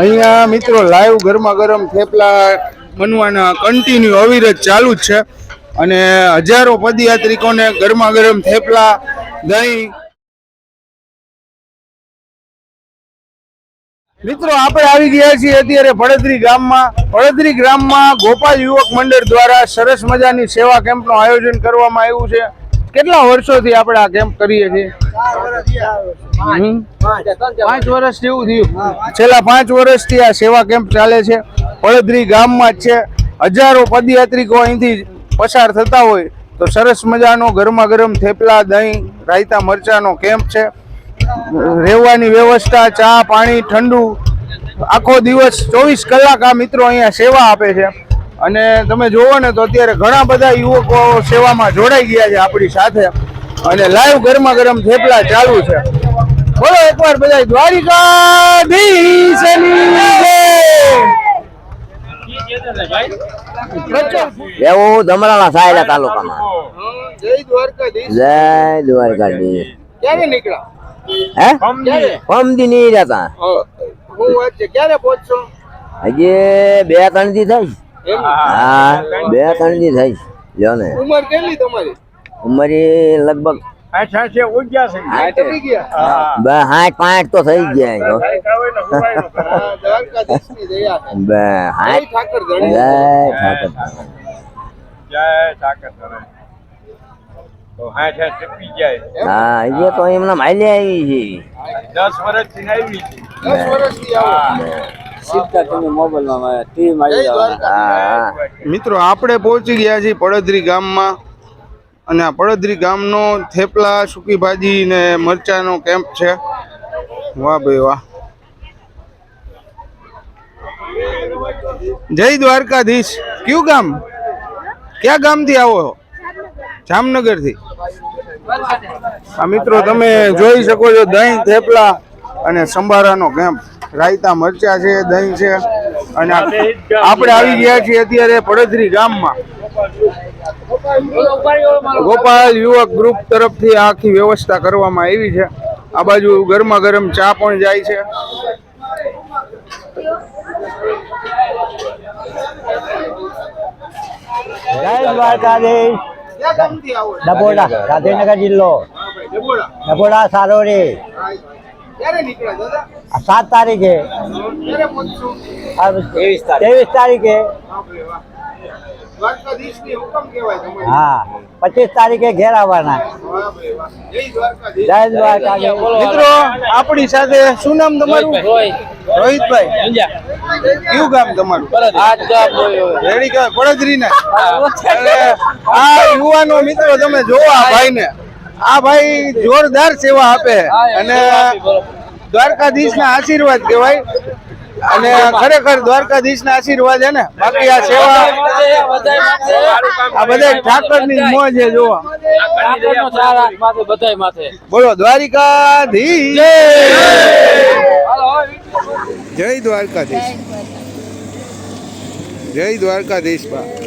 અહીંયા મિત્રો લાઈવ ગરમા ગરમ થેપલા બનવાના કન્ટિન્યુ અવિરત ચાલુ જ છે. અને હજારો પદયાત્રિકોને ગરમા ગરમ થેપલા, દહીં. મિત્રો આપણે આવી ગયા છીએ અત્યારે ભડતરી ગામમાં. ભડતરી ગામમાં ગોપાલ યુવક મંડળ દ્વારા સરસ મજાની સેવા કેમ્પનું આયોજન કરવામાં આવ્યું છે. કેટલા વર્ષોથી આપણે આ કેમ્પ કરીએ છીએ? પાંચ વર્ષ જેવું થયું. છેલ્લા પાંચ વર્ષથી આ સેવા કેમ્પ ચાલે છે. ભડતરી ગામમાં જ છે. હજારો પદયાત્રિકો અહીંથી પસાર થતા હોય તો સરસ મજાનો ગરમા ગરમ થેપલા, દહીં, રાયતા મરચાનો કેમ્પ છે. રહેવાની વ્યવસ્થા, ચા, પાણી, ઠંડુ. આખો દિવસ ચોવીસ કલાક આ મિત્રો અહીંયા સેવા આપે છે. અને તમે જોવો ને તો અત્યારે ઘણા બધા યુવકો સેવામાં જોડાઈ ગયા છે આપણી સાથે. અને લાઈવ ગરમા ગરમ થેપલા ચાલુ છે. બોલો એકવાર બધા દ્વારિકા. એવું ધમરાળા સાયલા તાલુકામાં. જય દ્વારકાધીશ. જય દ્વારકાધીશ. ક્યારે નીકળ્યા? હે? ક્યારે? પમદી નહીં રહેતા. હું વાત છે ક્યારે પહોંચશો? હજી બે ત્રણ દી એમ હા બે ત્રણ દી થઈ. જો ને. ઉંમર કેટલી તમારી? ઉંમર લગભગ હાથ પાંચ તો થઈ ગયા? હા, છે. એ તો. એમના માઇલે આવી છે. દસ વર્ષથી આવો. જય આવી હા મિત્રો આપણે પહોંચી ગયા છીએ પડદરી ગામમાં અને આ પડદરી ગામનો થેપલા સૂકી ભાજી ને મરચાનો કેમ્પ છે. વાહ ભાઈ વાહ. જય દ્વારકાધીશ. કયું ગામ? ક્યાં ગામથી આવો જામનગર જામનગરથી? આ મિત્રો તમે જોઈ શકો છો દહીં થેપલા અને સંભારાનો કેમ્પ રાયતા મરચા છે દહીં છે અને આપણે આવી ગયા છીએ અત્યારે પડદરી ગામમાં. ગોપાલ યુવક ગ્રુપ તરફથી આ આખી વ્યવસ્થા કરવામાં આવી છે. આ બાજુ ગરમા ગરમ ચા પણ જાય છે. જય દ્વારકાધીશ? ડબોડા ગાંધીનગર જિલ્લો. ડભોડા. ડબોડા સારોડી. સાત તારીખે. ત્રેવીસ તારીખે. બાપરે વાહ. દ્વારકાધીશની હુકમ કહેવાય તમારી. હા. પચીસ તારીખે ઘેર આવવાના. વાહ. ભાઈ વાહ. જય દ્વારકા મિત્રો આપણી સાથે શું નામ તમારું? રોહિતભાઈ. કયું ગામ તમારું? રેડી કહેવાય પડદરી ના આ યુવાનો મિત્રો તમે જોવા ભાઈ ને આ ભાઈ જોરદાર સેવા આપે. અને દ્વારકાધીશ ના આશીર્વાદ કહેવાય. અને ખરેખર દ્વારકાધીશ ના આશીર્વાદ છે ને બાકી આ સેવા આ બધા ઠાકરની મોજ છે જોવા બોલો દ્વારિકાધીશ. જય દ્વારકાધીશ. જય દ્વારકાધીશ બા.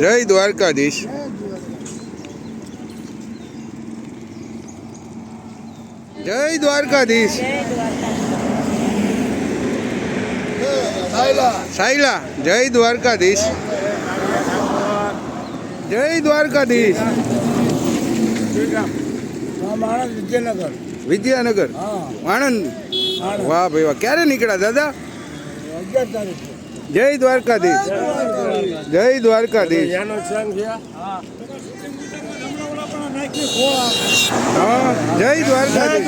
જય દ્વારકાધીશ. જય દ્વારકાધીશ. સાયલા. જય દ્વારકાધીશ. જય દ્વારકાધીશ. વિદ્યાનગર. આણંદ વાહ ભાઈ વાહ. ક્યારે નીકળ્યા દાદા? જય દ્વારકાધીશ. જય દ્વારકાધીશ. હા જય દ્વારકાધીશ.